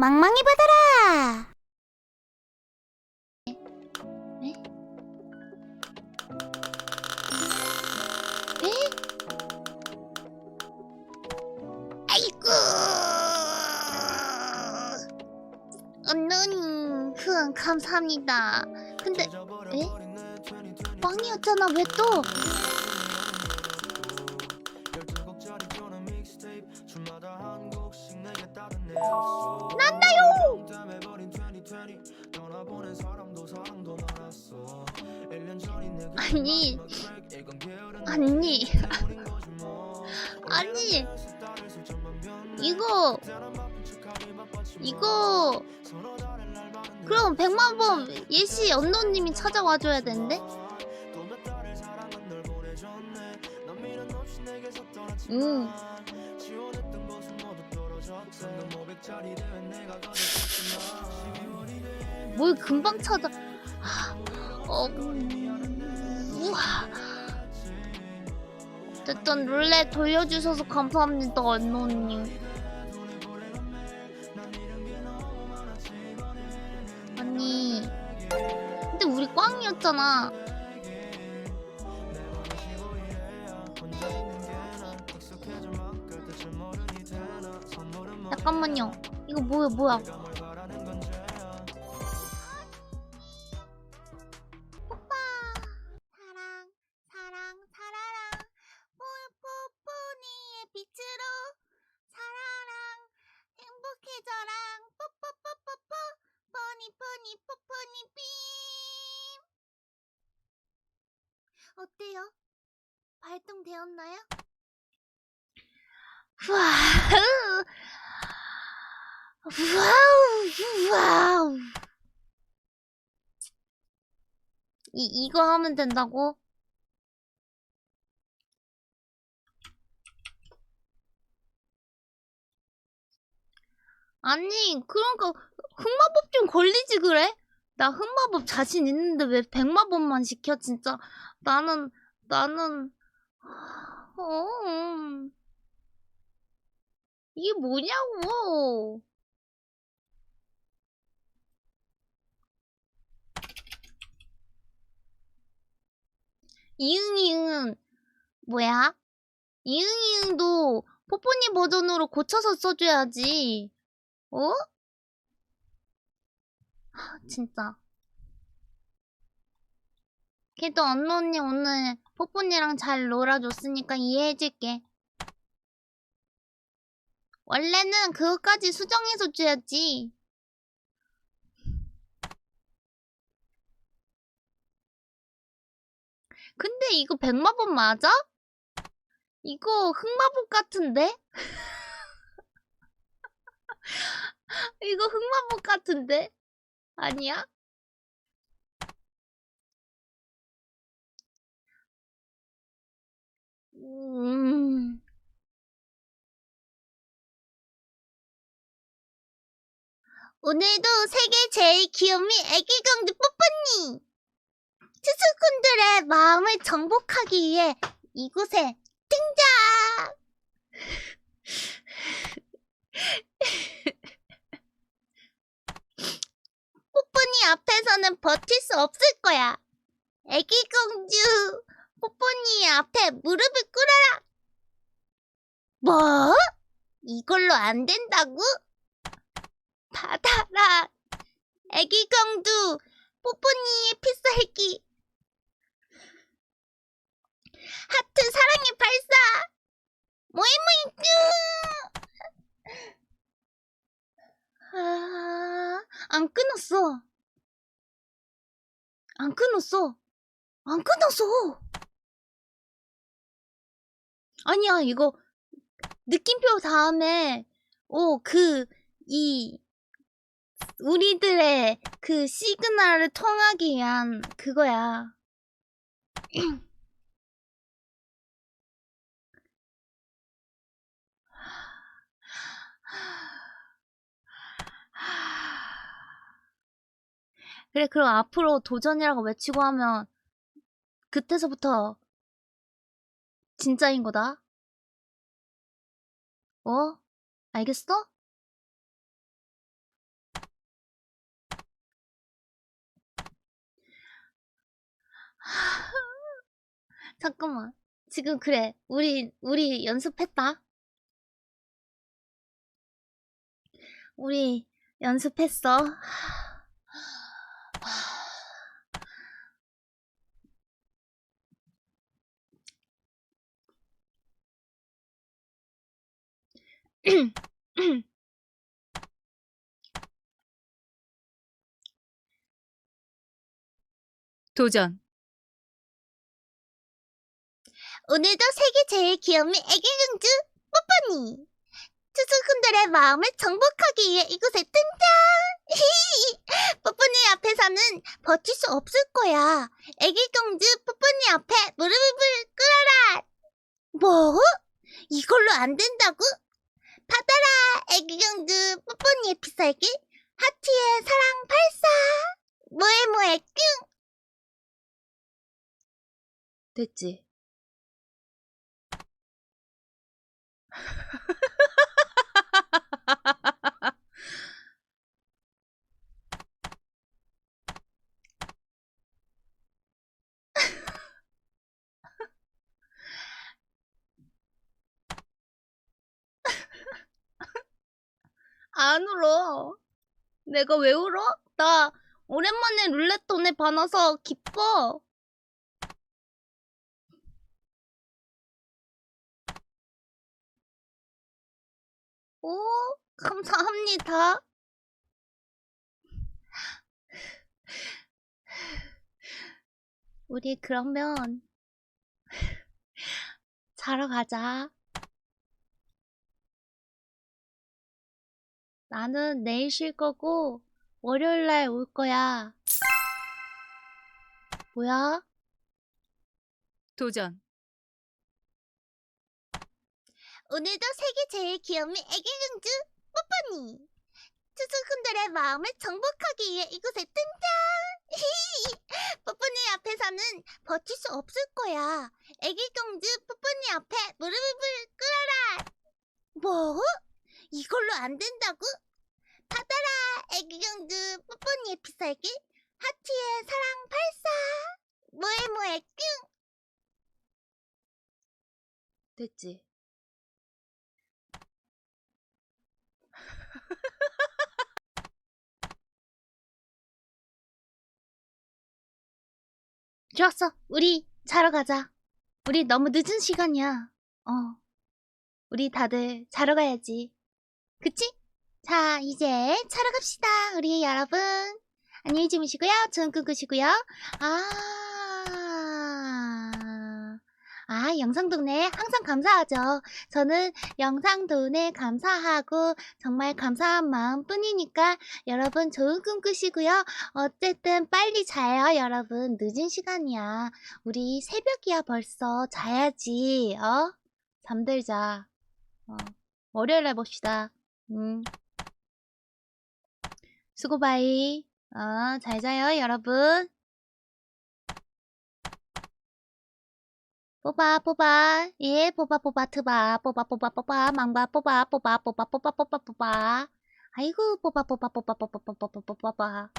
망망이 받아라. 에? 에? 아이고. 언능 후원 감사합니다. 근데 에? 빵이었잖아 왜 또? 아니. 아니. 아니. 이거 이거 그럼 백만 번 예시 언노님이 찾아와 줘야 되는데 음 뭘 금방 찾아. 어 음, 우와. 어쨌든 룰렛 돌려주셔서 감사합니다 언노님. 아니. 근데 우리 꽝이었잖아 잠깐만요. 이거 뭐야 뭐야? 사랑 사랑 사라랑. 뽀뽀뽀니의 빛으로 사라랑. 행복해져랑. 뽀뽀뽀뽀뽀. 뽀니 뽀니 뽀뽀니 빔. 어때요? 발동되었나요? 와우 와우 와우 이, 이거 하면 된다고? 아니, 그러니까 흑마법 좀 걸리지 그래? 나 흑마법 자신 있는데 왜 백마법만 시켜 진짜 나는 나는 어 이게 뭐냐고 이응이응은 뭐야? 이응이응도 포포니 버전으로 고쳐서 써줘야지. 어? 하, 진짜. 그래도 언니 언니 오늘 포포니랑 잘 놀아줬으니까 이해해줄게. 원래는 그것까지 수정해서 줘야지. 근데 이거 백마법 맞아? 이거 흑마법 같은데? 이거 흑마법 같은데? 아니야? 음. 오늘도 세계 제일 귀요미 애기 공주 뽀뽀니! 투수꾼들의 마음을 정복하기 위해 이곳에 등장! 뽀뽀니 앞에서는 버틸 수 없을 거야. 애기 공주, 뽀뽀니 앞에 무릎을 꿇어라! 뭐? 이걸로 안 된다고? 받아라! 애기 공주, 뽀뽀니의 필살기! 하트 사랑의 발사! 모이모이 쭈! 아, 안 끊었어. 안 끊었어. 안 끊었어. 아니야, 이거, 느낌표 다음에, 오, 그, 이, 우리들의 그 시그널을 통하기 위한 그거야. 그래 그럼 앞으로 도전이라고 외치고 하면 그때서부터 진짜인 거다. 어? 알겠어? 잠깐만. 지금 그래. 우리 우리 연습했다. 우리 연습했어. 도전. 오늘도 세계 제일 귀여운 애기공주 뽀뽀니 투수꾼들의 마음을 정복하기 위해 이곳에 등장 뽀뽀니 앞에서는 버틸 수 없을 거야 애기공주 뽀뽀니 앞에 무릎을 꿇어라 뭐? 이걸로 안 된다고? 받아라 애기공주 뽀뽀니의 피살기 하트의 사랑 발사 뭐해 뭐해 뀨 됐지. 안 울어. 내가 왜 울어? 나 오랜만에 룰렛 돈에 반해서 기뻐. 오, 감사합니다. 우리 그러면 자러 가자. 나는 내일 쉴 거고 월요일 날 올 거야. 뭐야? 도전. 오늘도 세계 제일 귀여운 애기공주 뽀뽀니 투수꾼들의 마음을 정복하기 위해 이곳에 등장 뽀뽀니 앞에서는 버틸 수 없을 거야 애기공주 뽀뽀니 앞에 무릎을 꿇어라 뭐? 안 된다고? 받아라 애기공주 뽀뽀니의 피살기 하트의 사랑 발사 뭐해 뭐해 뀨 됐지. 좋았어. 우리 자러 가자. 우리 너무 늦은 시간이야. 어. 우리 다들 자러 가야지. 그치? 자, 이제 자러 갑시다. 우리 여러분. 안녕히 주무시고요. 좋은 꿈 꾸시고요. 아. 아, 영상도네 항상 감사하죠. 저는 영상도네 감사하고 정말 감사한 마음 뿐이니까 여러분 좋은 꿈 꾸시고요. 어쨌든 빨리 자요, 여러분. 늦은 시간이야. 우리 새벽이야 벌써. 자야지. 어? 잠들자. 어. 월요일날 봅시다. 음. 수고바이. 어, 잘 자요, 여러분. 뽑아, 뽑아. 예, 뽑아, 뽑아, 트바. 뽑아, 뽑아, 뽑아. 망바, 뽑아, 뽑아, 뽑아, 뽑아, 뽑아, 뽑아. 아이고, 뽑아, 뽑아, 뽑아, 뽑아, 뽑아, 뽑아, 뽑아.